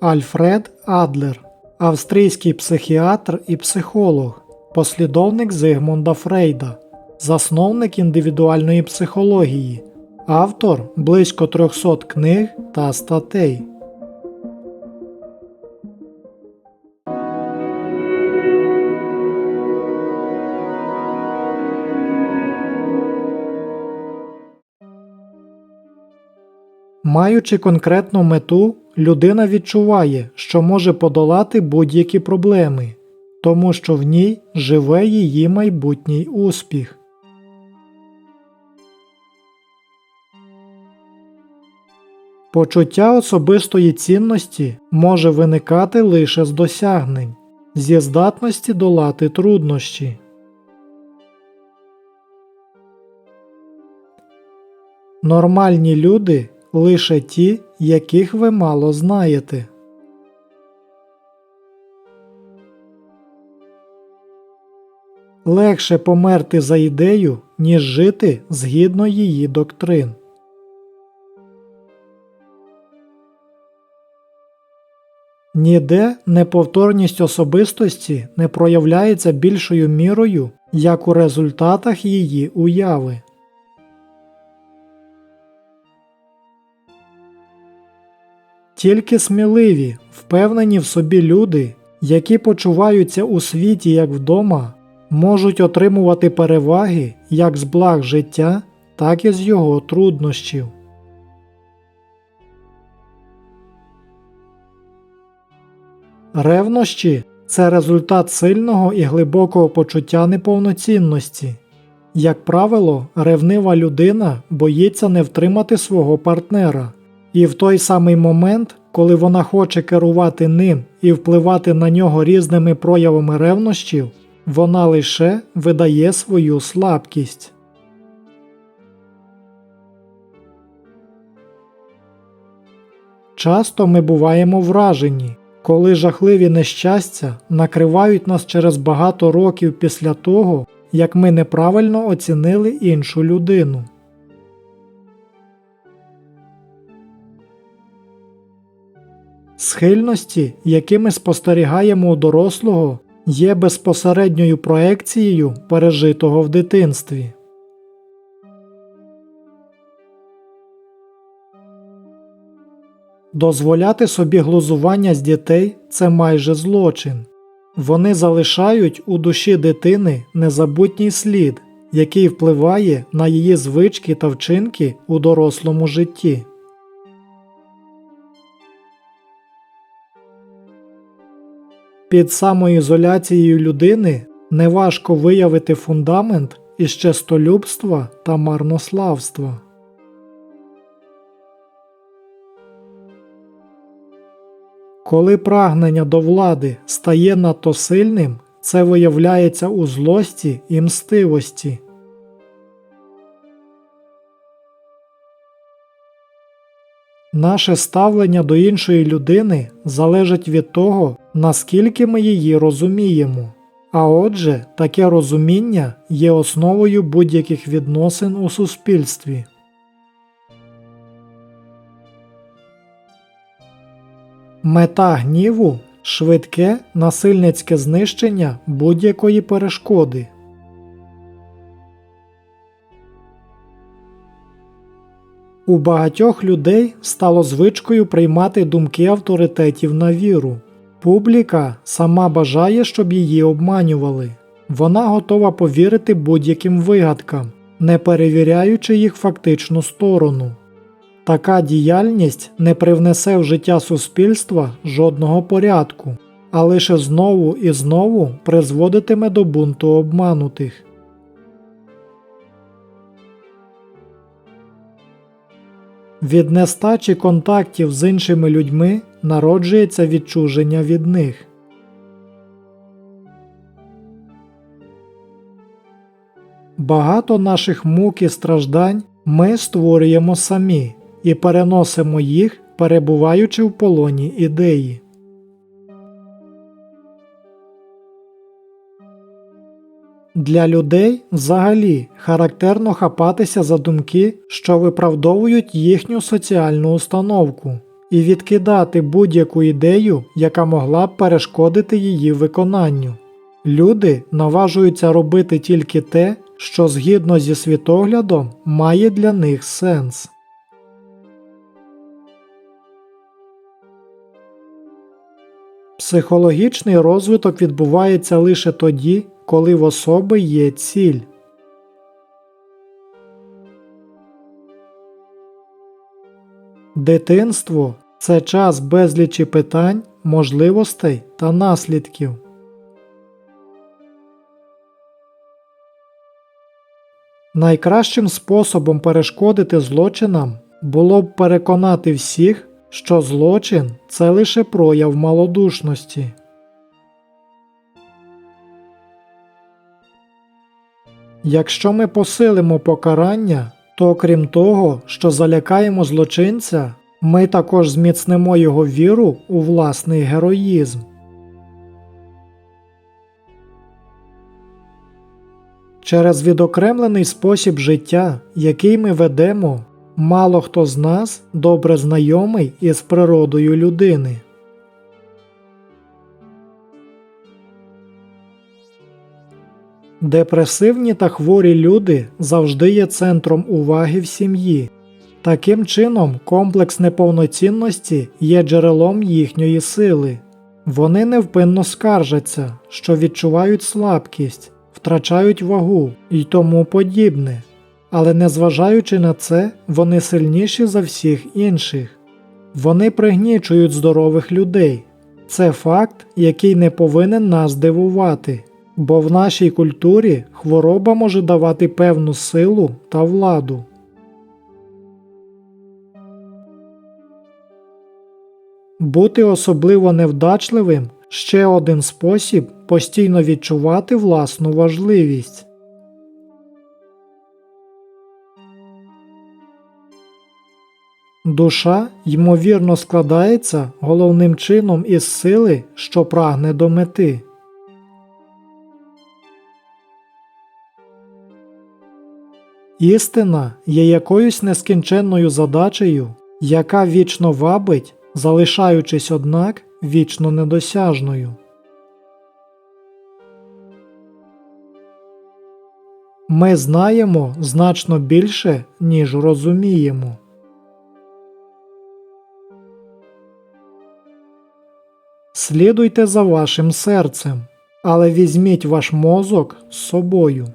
Альфред Адлер, австрійський психіатр і психолог, послідовник Зигмунда Фрейда, засновник індивідуальної психології, автор близько 300 книг та статей. Маючи конкретну мету, людина відчуває, що може подолати будь-які проблеми, тому що в ній живе її майбутній успіх. Почуття особистої цінності може виникати лише з досягнень, зі здатності долати труднощі. Нормальні люди лише ті, яких ви мало знаєте. Легше померти за ідею, ніж жити згідно її доктрин. Ніде неповторність особистості не проявляється більшою мірою, як у результатах її уяви. Тільки сміливі, впевнені в собі люди, які почуваються у світі як вдома, можуть отримувати переваги як з благ життя, так і з його труднощів. Ревнощі це результат сильного і глибокого почуття неповноцінності. Як правило, ревнива людина боїться не втримати свого партнера, і в той самий момент, коли вона хоче керувати ним і впливати на нього різними проявами ревнощів, вона лише видає свою слабкість. Часто ми буваємо вражені, коли жахливі нещастя накривають нас через багато років після того, як ми неправильно оцінили іншу людину. Схильності, які ми спостерігаємо у дорослого, є безпосередньою проекцією пережитого в дитинстві. Дозволяти собі глузування з дітей це майже злочин. Вони залишають у душі дитини незабутній слід, який впливає на її звички та вчинки у дорослому житті. Під самоізоляцією людини неважко виявити фундамент із честолюбства та марнославства. Коли прагнення до влади стає надто сильним, це виявляється у злості і мстивості. Наше ставлення до іншої людини залежить від того, наскільки ми її розуміємо. А отже, таке розуміння є основою будь-яких відносин у суспільстві. Мета гніву швидке насильницьке знищення будь-якої перешкоди. У багатьох людей стало звичкою приймати думки авторитетів на віру. Публіка сама бажає, щоб її обманювали. Вона готова повірити будь-яким вигадкам, не перевіряючи їх фактичну сторону. Така діяльність не привнесе в життя суспільства жодного порядку, а лише знову і знову призводитиме до бунту обманутих. Від нестачі контактів з іншими людьми народжується відчуження від них. Багато наших мук і страждань ми створюємо самі і переносимо їх, перебуваючи в полоні ідеї. Для людей взагалі характерно хапатися за думки, що виправдовують їхню соціальну установку, і відкидати будь-яку ідею, яка могла б перешкодити її виконанню. Люди наважуються робити тільки те, що згідно зі світоглядом має для них сенс. Психологічний розвиток відбувається лише тоді, коли в особи є ціль. Дитинство це час безлічі питань, можливостей та наслідків. Найкращим способом перешкодити злочинам було б переконати всіх, що злочин це лише прояв малодушності. Якщо ми посилимо покарання, то крім того, що залякаємо злочинця, ми також зміцнимо його віру у власний героїзм. Через відокремлений спосіб життя, який ми ведемо, мало хто з нас добре знайомий із природою людини. Депресивні та хворі люди завжди є центром уваги в сім'ї. Таким чином, комплекс неповноцінності є джерелом їхньої сили. Вони невпинно скаржаться, що відчувають слабкість, втрачають вагу і тому подібне. Але незважаючи на це, вони сильніші за всіх інших. Вони пригнічують здорових людей. Це факт, який не повинен нас дивувати, бо в нашій культурі хвороба може давати певну силу та владу. Бути особливо невдачливим ще один спосіб постійно відчувати власну важливість. Душа, ймовірно, складається головним чином із сили, що прагне до мети. Істина є якоюсь нескінченною задачею, яка вічно вабить, залишаючись, однак, вічно недосяжною. Ми знаємо значно більше, ніж розуміємо. Слідуйте за вашим серцем, але візьміть ваш мозок з собою.